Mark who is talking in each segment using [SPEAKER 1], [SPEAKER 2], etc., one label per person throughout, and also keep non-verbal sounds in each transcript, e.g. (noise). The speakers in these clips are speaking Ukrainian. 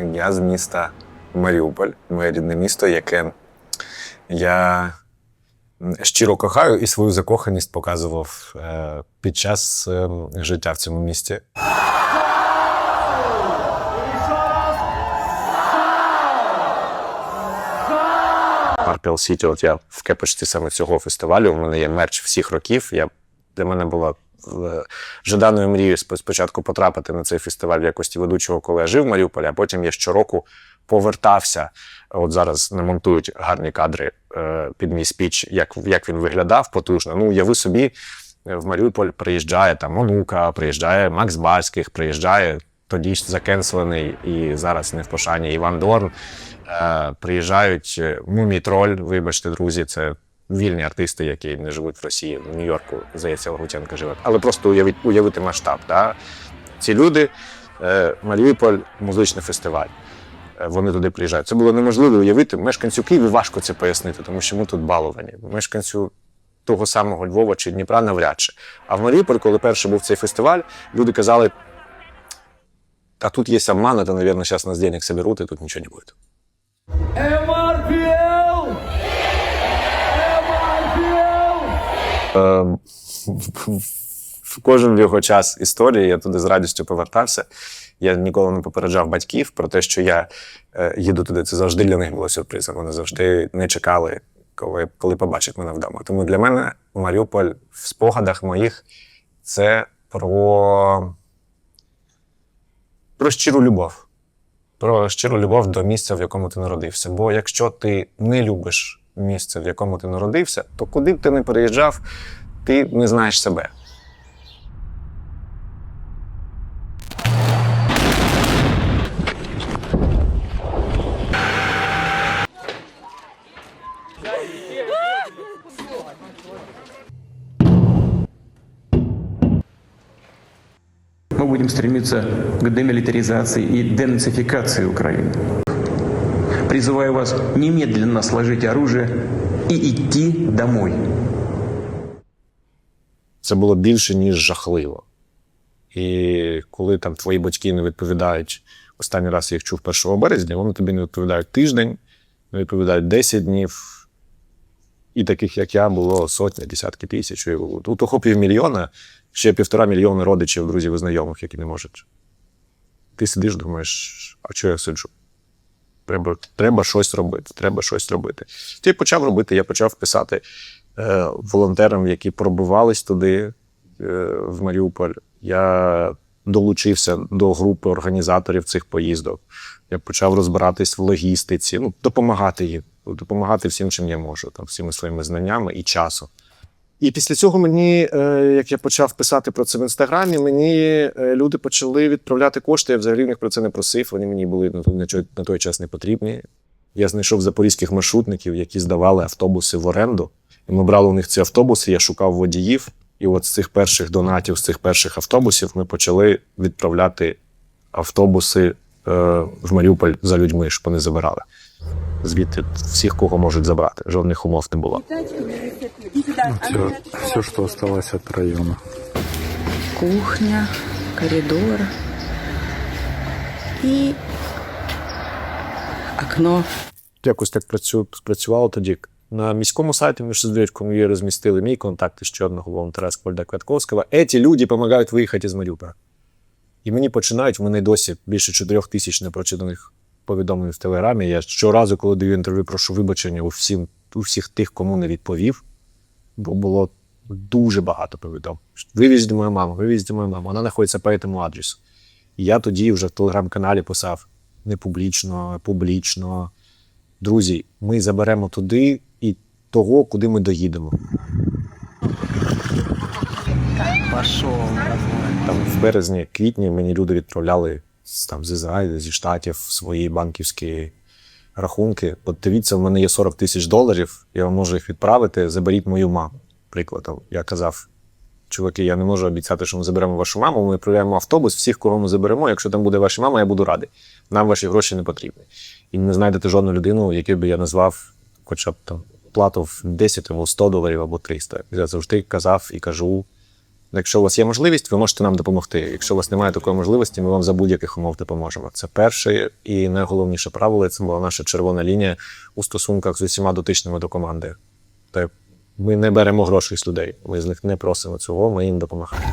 [SPEAKER 1] Я з міста Маріуполь, моє рідне місто, яке я щиро кохаю і свою закоханість показував е, під час е, життя в цьому місті. Арпіл Сіті, от я в кепочці саме цього фестивалю. У мене є мерч всіх років. Я, для мене була е, жаданою мрією спочатку потрапити на цей фестиваль в якості ведучого, коли я жив в Маріуполі, а потім я щороку повертався. От зараз не монтують гарні кадри е, під мій спіч, як, як він виглядав потужно. Ну, уяви собі, е, в Маріуполь приїжджає там Онука, приїжджає Макс Барських, приїжджає тоді ж закенселений і зараз не в пошані Іван Дорн. Приїжджають е, Мумій Троль, вибачте, друзі, це вільні артисти, які не живуть в Росії, в Нью-Йорку, здається, Лагутенко живе. Але просто уявіть, уявити масштаб. Да? Ці люди, е, Маріуполь, музичний фестиваль. Е, Вони туди приїжджають. Це було неможливо уявити. Мешканцю Києва важко це пояснити, тому що ми тут баловані. Мешканцю того самого Львова чи Дніпра навряд чи. А в Маріуполь, коли перший був цей фестиваль, люди казали: а тут є обман, это, наверное, сейчас нас денег соберут, и тут ничего не будет. Кожен в його час історії я туди з радістю повертався. Я ніколи не попереджав батьків про те, що я е, їду туди. Це завжди для них було сюрпризом. Вони завжди не чекали, коли, коли побачать мене вдома. Тому для мене Маріуполь в спогадах моїх це про, про щиру любов. Про щиру любов до місця, в якому ти народився. Бо якщо ти не любиш місце, в якому ти народився, то куди б ти не переїжджав, ти не знаєш себе.
[SPEAKER 2] Мы будем стремиться к демилитаризации и денацификации Украины. Призываю вас немедленно сложить оружие и идти домой.
[SPEAKER 1] Це було більше, ніж жахливо. І коли там твої батьки не відповідають, останній раз я їх чув 1 березня, вони тобі не відповідають тиждень, не відповідають 10 днів. І таких, як я, було сотня, десятки тисяч. І У того півмільйона ще півтора мільйона родичів, друзів і знайомих, які не можуть. Ти сидиш, думаєш, а чого я сиджу? Треба, треба щось робити, треба щось робити. Ти почав робити, я почав писати е, волонтерам, які пробивались туди, е, в Маріуполь. Я долучився до групи організаторів цих поїздок. Я почав розбиратись в логістиці, ну, допомагати їм, допомагати всім, чим я можу, там, всіми своїми знаннями і часом. І після цього мені, е, як я почав писати про це в інстаграмі, мені е, люди почали відправляти кошти. Я взагалі в них про це не просив. Вони мені були на той, час не потрібні. Я знайшов запорізьких маршрутників, які здавали автобуси в оренду. І ми брали у них ці автобуси, я шукав водіїв. І от з цих перших донатів, з цих перших автобусів, ми почали відправляти автобуси е, в Маріуполь за людьми, щоб вони забирали. Звідти всіх, кого можуть забрати. Жодних умов не було.
[SPEAKER 3] Все, все, что осталось от района.
[SPEAKER 4] кухня, коридор и окно.
[SPEAKER 1] якось так працю, працювало тоді. На міському сайті ми з Дрючком розмістили мій контакт ще одного волонтера з Польда Квятковського. Еті люди допомагають виїхати з Маріуполя. І мені починають, в мене досі більше 4 тисяч непрочитаних повідомлень в Телеграмі. Я щоразу, коли даю інтерв'ю, прошу вибачення у, всім, у всіх тих, кому не відповів, бо було дуже багато повідомлень. Вивізьте мою маму, вивізьте мою маму. Вона знаходиться по цьому адресу. І я тоді вже в телеграм-каналі писав не публічно, публічно. Друзі, ми заберемо туди і того, куди ми доїдемо. Там в березні, квітні мені люди відправляли там, з Ізраїлю, зі Штатів свої банківські рахунки. От дивіться, в мене є 40 тисяч доларів, я вам можу їх відправити, заберіть мою маму. Прикладом. Я казав, чуваки, я не можу обіцяти, що ми заберемо вашу маму. Ми відправляємо автобус, всіх, кого ми заберемо. Якщо там буде ваша мама, я буду радий. Нам ваші гроші не потрібні. І не знайдете жодну людину, яку би я назвав хоча б там плату в 10 або 100 доларів або 300. Я завжди казав і кажу: Якщо у вас є можливість, ви можете нам допомогти. Якщо у вас немає такої можливості, ми вам за будь-яких умов допоможемо. Це перше і найголовніше правило. Це була наша червона лінія у стосунках з усіма дотичними до команди. Тобто ми не беремо грошей з людей. Ми з них не просимо цього, ми їм допомагаємо.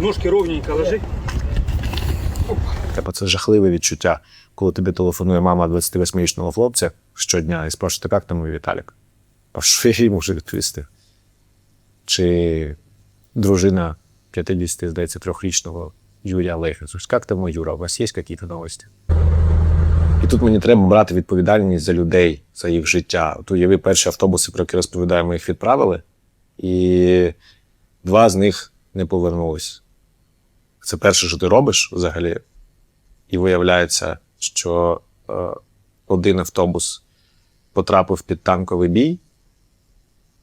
[SPEAKER 5] Ножки ровненько ложи.
[SPEAKER 1] Типа це жахливе відчуття, коли тобі телефонує мама 28-річного хлопця щодня і спрашує, як там мій Віталік? А що я їй можу відповісти? Чи дружина 50, здається, трьохрічного Юрія Лехи. Як там Юра, у вас є якісь новості? І тут мені треба брати відповідальність за людей, за їх життя. От уяви перші автобуси, про які розповідаємо, їх відправили, і два з них не повернулись. Це перше, що ти робиш взагалі. І виявляється, що е, один автобус потрапив під танковий бій,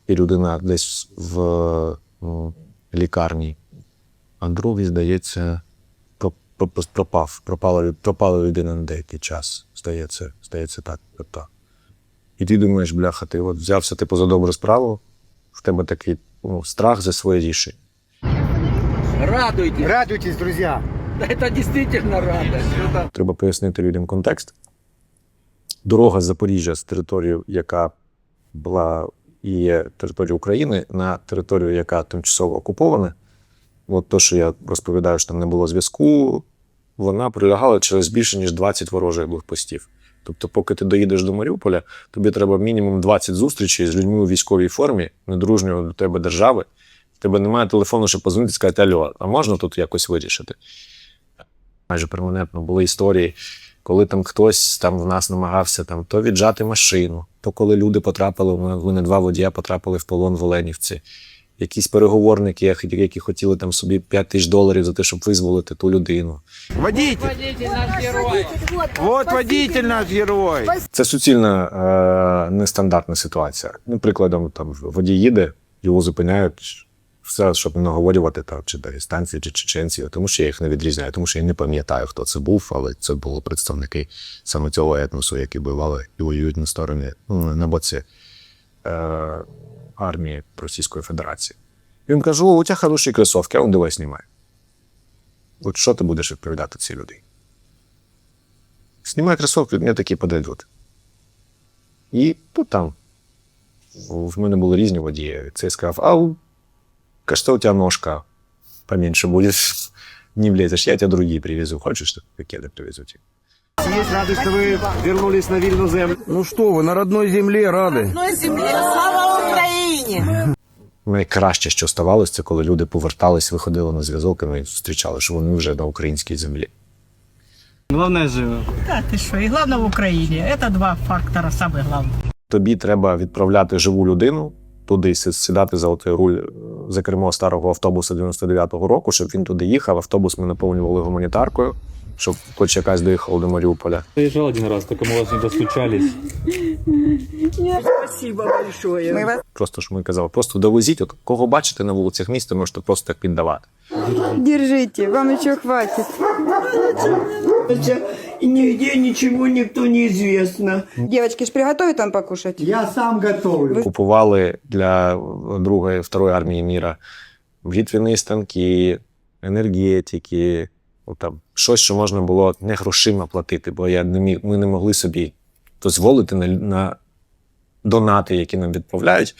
[SPEAKER 1] і людина десь в м, лікарні, а другий, здається, пропав. Пропала, пропала людина на деякий час. Здається, здається так. так. І ти думаєш, бляха, ти от взявся типу, за добру справу, в тебе такий ну, страх за своє рішення.
[SPEAKER 5] Радуйтесь.
[SPEAKER 6] Радуйтесь, друзья!
[SPEAKER 5] Это действительно радость.
[SPEAKER 1] Треба пояснити людям контекст. Дорога з Запоріжжя з території, яка була і є територією України, на територію, яка тимчасово окупована. От то, що я розповідаю, що там не було зв'язку, вона пролягала через більше, ніж 20 ворожих блокпостів. Тобто, поки ти доїдеш до Маріуполя, тобі треба мінімум 20 зустрічей з людьми у військовій формі, недружньої до тебе держави. Тебе немає телефону, щоб позвонити і сказати, Альо, а можна тут якось вирішити? майже перманентно були історії, коли там хтось там в нас намагався там то віджати машину, то коли люди потрапили, вони два водія потрапили в полон в Оленівці. Якісь переговорники, які- хотіли там собі 5 тисяч доларів за те, щоб визволити ту людину.
[SPEAKER 6] Водитель! Вот водитель наш герой!
[SPEAKER 1] Це суцільна е, нестандартна ситуація. Ну, прикладом, там водій їде, його зупиняють. Все, щоб не наговорювати там, чи дагестанці, чи чеченці, тому що я їх не відрізняю, тому що я не пам'ятаю, хто це був, але це були представники саме цього етносу, які воювали і воюють на стороні ну, на боці е, армії Російської Федерації. І він каже: у тебе хороші кросовки, а он давай знімай. От що ти будеш відповідати цій людині? Знімай кросовки, мені такі подойдуть. І тут там в мене були різні водії. Цей сказав: а у- кажется, у тебе ножка поменьше будет. (laughs) Не влезешь, я тебе другие привезу. Хочешь, как я тебе привезу тебе?
[SPEAKER 6] Есть радость, что вы вернулись на вильную землю. Ну что вы, на родной земле рады.
[SPEAKER 7] одной земле. Слава Україні!
[SPEAKER 1] Найкраще, що ставалося, це коли люди повертались, виходили на зв'язок і ми зустрічали, що вони вже на українській землі.
[SPEAKER 5] главное живо.
[SPEAKER 8] Да, ты что, и главное в Украине. Это два фактора самых главных.
[SPEAKER 1] Тобі треба відправляти живу людину туди, сідати за той руль е, за кермо старого автобуса 99-го року, щоб він туди їхав. Автобус ми наповнювали гуманітаркою, щоб хоч якась доїхала до Маріуполя.
[SPEAKER 9] Заезжал один раз, только мы вас не достучались.
[SPEAKER 7] Спасибо большое.
[SPEAKER 4] Мы вас
[SPEAKER 1] Просто ж ми казали, просто довезіть, от кого бачите на вулицях міста, можете просто так піддавати.
[SPEAKER 4] держите, вам еще хватит.
[SPEAKER 7] Нигде ничего никто не известно.
[SPEAKER 4] Девочки, ж приготовить вам покушать?
[SPEAKER 6] Я сам готовлю.
[SPEAKER 1] Купували для другої, второї армії міра бритвяні станки, енергетики, ну, там, щось, що можна було не грошима платити, бо я не міг, ми не могли собі дозволити на, на донати, які нам відправляють,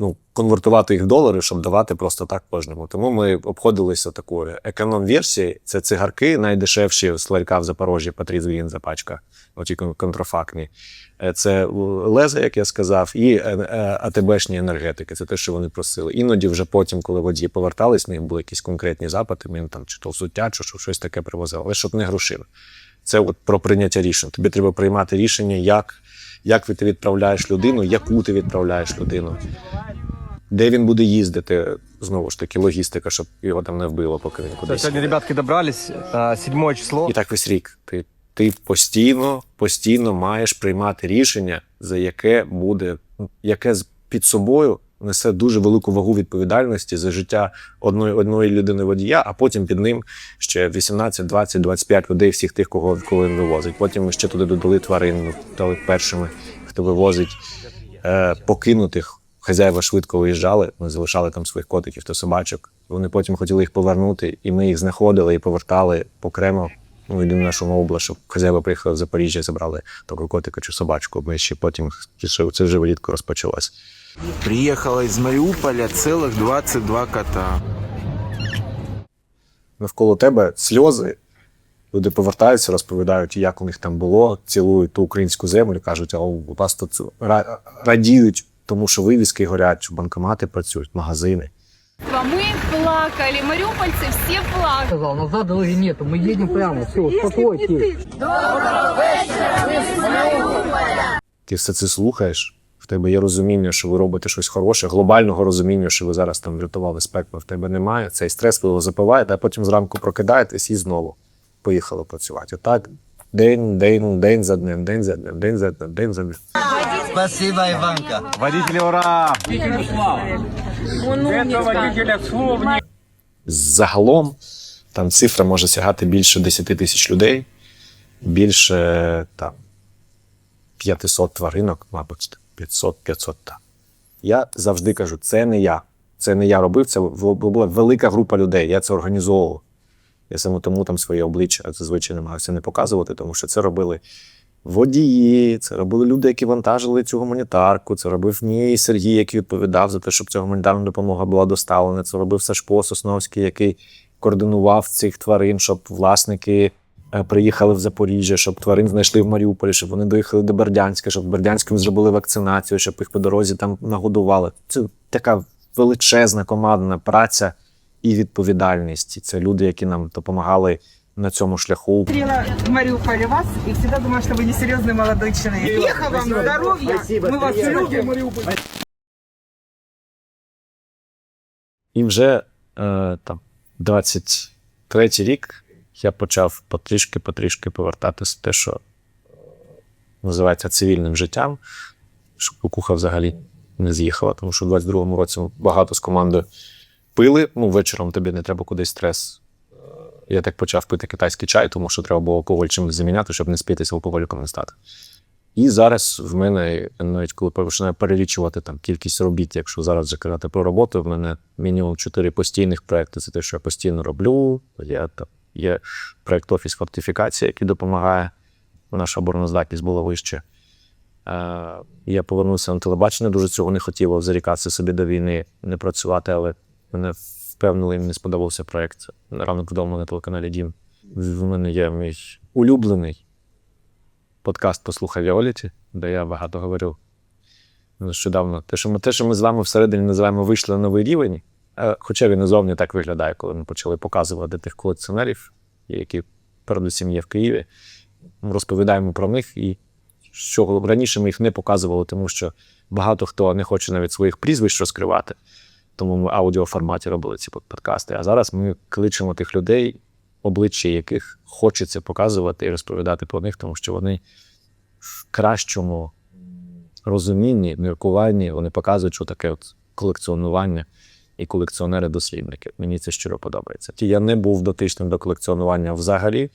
[SPEAKER 1] ну, конвертувати їх в долари, щоб давати просто так кожному. Тому ми обходилися такою економ-версією. Це цигарки найдешевші з ларька в Запорожжі по 30 гривень за пачка, оті контрафактні. Е, Це леза, як я сказав, і е, е, АТБшні енергетики. Це те, що вони просили. Іноді вже потім, коли водії повертались, в них були якісь конкретні запити, ми там чи то взуття, чи що- щось таке привозили, але щоб не грошили. Це от про прийняття рішень. Тобі треба приймати рішення, як, як ти відправляєш людину, яку ти відправляєш людину, де він буде їздити. Знову ж таки, логістика, щоб його там не вбило, поки він кудись.
[SPEAKER 5] Сьогодні ребятки добрались. а, число.
[SPEAKER 1] І так весь рік. Ти, ти постійно, постійно маєш приймати рішення, за яке буде, ну, яке під собою несе дуже велику вагу відповідальності за життя одної, одної людини водія, а потім під ним ще 18, 20, 25 людей, всіх тих, кого, кого він вивозить. Потім ми ще туди додали тварин, ну, дали першими, хто вивозить е, покинутих. хазяїва швидко виїжджали, ми залишали там своїх котиків та собачок. Вони потім хотіли їх повернути, і ми їх знаходили і повертали окремо. Ну, єдине, наша умова була, щоб хазяїва приїхали в Запоріжжя, забрали того котика чи собачку. Ми ще потім це вже влітку розпочалось.
[SPEAKER 6] Приехало из Мариуполя целых 22 кота.
[SPEAKER 1] навколо тебе сльози. Люди повертаються, розповідають, як у них там було, цілують ту українську землю, кажуть, а у вас тут радіють, тому що вивіски горять, що банкомати працюють, магазини.
[SPEAKER 10] Мы плакали, мариупольцы все плакали.
[SPEAKER 5] Сказал, назад дороги нету, мы едем прямо, все, успокойтесь.
[SPEAKER 1] Ти все це слухаєш, в тебе є розуміння, що ви робите щось хороше, глобального розуміння, що ви зараз там врятували спеку, в тебе немає. Цей стрес ви його запиваєте, а потім зранку прокидаєтесь і знову поїхали працювати. Отак день, день, день за днем, день за днем, день за днем, день за днем.
[SPEAKER 7] Спасибо, Иванка.
[SPEAKER 5] Водители, ура!
[SPEAKER 1] Загалом там цифра може сягати більше 10 тисяч людей, більше там 500 тваринок, мабуть, 500, 500, так. Я завжди кажу, це не я. Це не я робив, це була велика група людей. Я це організовував. Я саме тому там своє обличчя зазвичай намагався не показувати, тому що це робили водії, це робили люди, які вантажили цю гуманітарку. Це робив мій Сергій, який відповідав за те, щоб ця гуманітарна допомога була доставлена. Це робив Сашко Сосновський, який координував цих тварин, щоб власники е, приїхали в Запоріжжя, щоб тварин знайшли в Маріуполі, щоб вони доїхали до Бердянська, щоб в Бердянському зробили вакцинацію, щоб їх по дорозі там нагодували. Це така величезна командна праця і відповідальність. Це люди, які нам допомагали на цьому шляху.
[SPEAKER 8] Смотрела в Мариуполе вас и всегда думала, что вы несерьезный молодой человек. Успеха вам, здоровья, мы вас любим.
[SPEAKER 1] І вже е, там 23-й рік я почав потрішки-потрішки повертатися в те, що називається цивільним життям. Щоб кукуха взагалі не з'їхала, тому що в 22-му році ми багато з командою пили. Ну, вечором тобі не треба кудись стрес. я так почав пити китайський чай, тому що треба було алкоголь чимось заміняти, щоб не спітися алкоголіком не стати. І зараз в мене, навіть коли починаю перелічувати там кількість робіт, якщо зараз вже казати про роботу, в мене мінімум чотири постійних проекти. Це те, що я постійно роблю. Є, там, є проект Офіс фортифікації, який допомагає. Наша обороноздатність була вище. Е, я повернувся на телебачення, дуже цього не хотів зарікатися собі до війни, не працювати, але мене впевнили, мені сподобався проект ранок вдома на телеканалі Дім. В мене є мій улюблений подкаст Послухай Віоліті, де я багато говорю нещодавно. Те, що ми, те, що ми з вами всередині називаємо вийшли на новий рівень, е, хоча він і так виглядає, коли ми почали показувати тих колекціонерів, які передусім є в Києві. Ми розповідаємо про них і що раніше ми їх не показували, тому що багато хто не хоче навіть своїх прізвищ розкривати. Тому ми в аудіоформаті робили ці подкасти. А зараз ми кличемо тих людей, обличчя яких хочеться показувати і розповідати про них, тому що вони в кращому розумінні, міркуванні вони показують, що таке от колекціонування і колекціонери-дослідники. Мені це щиро подобається. Я не був дотичним до колекціонування взагалі,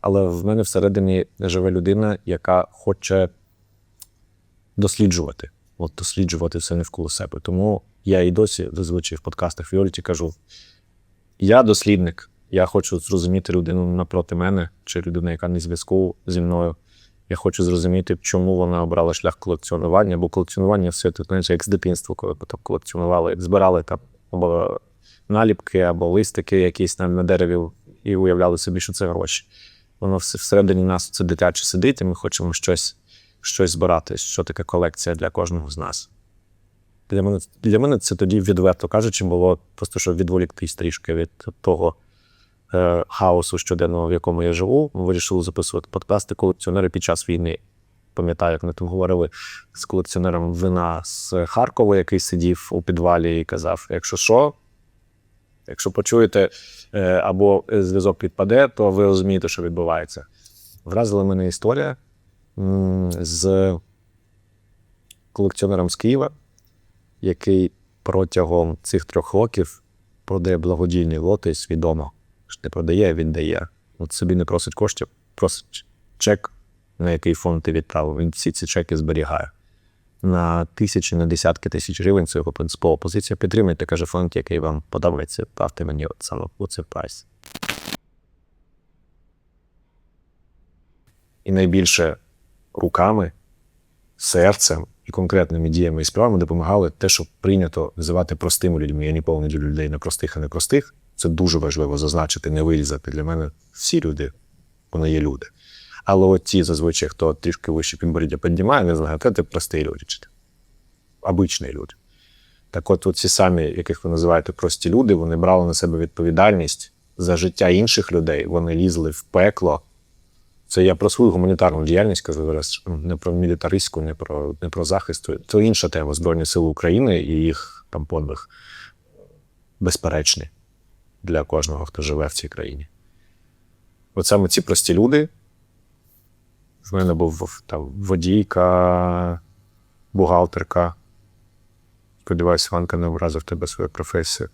[SPEAKER 1] але в мене всередині живе людина, яка хоче досліджувати. От досліджувати все навколо себе. Тому я і досі зазвичай в подкастах Віоліті кажу: я дослідник, я хочу зрозуміти людину напроти мене, чи людину, яка не зв'язку зі мною. Я хочу зрозуміти, чому вона обрала шлях колекціонування, бо колекціонування все це знаєш, як з дитинства, коли ми там колекціонували, збирали там або наліпки, або листики якісь там на дереві і уявляли собі, що це гроші. Воно всередині нас це дитяче сидить, і ми хочемо щось, щось збирати. Що таке колекція для кожного з нас. Для мене, для мене це тоді відверто кажучи, було просто щоб відволіктись трішки від того е, хаосу щоденного, в якому я живу. Ми вирішили записувати подкасти колекціонери під час війни. Пам'ятаю, як ми там говорили з колекціонером вина з Харкова, який сидів у підвалі і казав: якщо що, якщо почуєте е, або зв'язок підпаде, то ви розумієте, що відбувається. Вразила мене історія з колекціонером з Києва, який протягом цих трьох років продає благодійні лоти свідомо. Ж Не продає, а віддає. От собі не просить коштів, просить чек, на який фонд ти відправив. Він всі ці чеки зберігає. на тисячі, на десятки тисяч гривень. Це його принципова позиція. Підтримуйте, каже фонд, який вам подобається. Правте мені от саме оце прайс. І найбільше руками, серцем і конкретними діями і справами допомагали те, що прийнято називати простими людьми. Я ніколи не ділю людей на простих і непростих. Це дуже важливо зазначити, не вирізати. Для мене всі люди, вони є люди. Але от ті, зазвичай, хто трішки вище підборіддя піднімає, не знаю, це прості люди чи обичні люди. Так от, ці самі, яких ви називаєте прості люди, вони брали на себе відповідальність за життя інших людей, вони лізли в пекло. Це я про свою гуманітарну діяльність кажу зараз, не про мілітаристську, не про, не про захист. Це інша тема Збройні Сили України і їх там подвиг безперечний для кожного, хто живе в цій країні. От саме ці прості люди. В мене був там водійка, бухгалтерка. Сподіваюся, Іванка не образив тебе свою професію.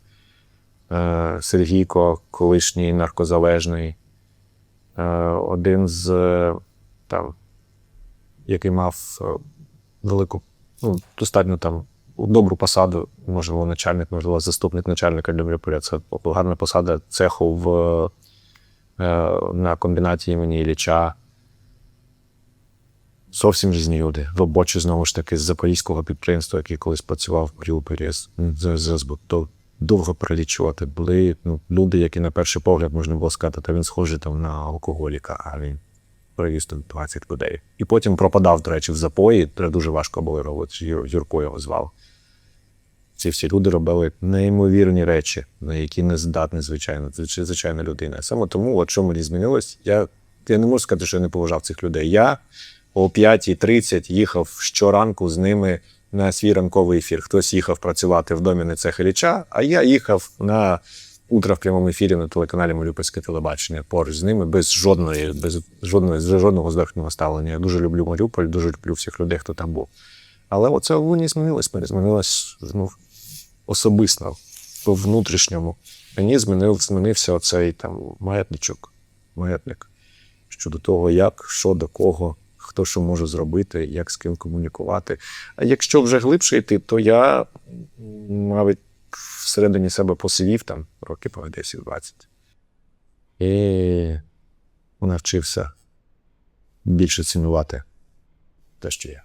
[SPEAKER 1] Е, Сергійко, колишній наркозалежний. Е, один з е, там, який мав е, велику, ну, достатньо там добру посаду, можливо, начальник, можливо, заступник начальника для Маріуполя. Це гарна посада цеху в, на комбінаті імені Ілліча. Зовсім різні люди. Робочі, знову ж таки, з запорізького підприємства, який колись працював в Маріуполі, з, до, довго перелічувати. Були ну, люди, які на перший погляд можна було сказати, та він схожий там на алкоголіка, а він привіз тут 20 людей. І потім пропадав, до речі, в запої. Це дуже важко було робити. Юр- Юрко його звав. Ці всі люди робили неймовірні речі, на які не здатна, звичайно, звичайна людина. Саме тому, от що мені змінилось, я, я не можу сказати, що я не поважав цих людей. Я о 5.30 їхав щоранку з ними на свій ранковий ефір. Хтось їхав працювати в домі на цех Ілліча, а я їхав на утро в прямому ефірі на телеканалі Маріупольське телебачення поруч з ними без жодної, без жодної, жодного зверхнього ставлення. Я дуже люблю Маріуполь, дуже люблю всіх людей, хто там був. Але оце в мені змінилось. Змінилось ну, особисто, по внутрішньому. Мені змінив, змінився оцей там маятничок, маятник щодо того, як, що до кого, хто що може зробити, як з ким комунікувати. А якщо вже глибше йти, то я навіть всередині себе посивів там роки по 10-20. І навчився більше цінувати те, що є.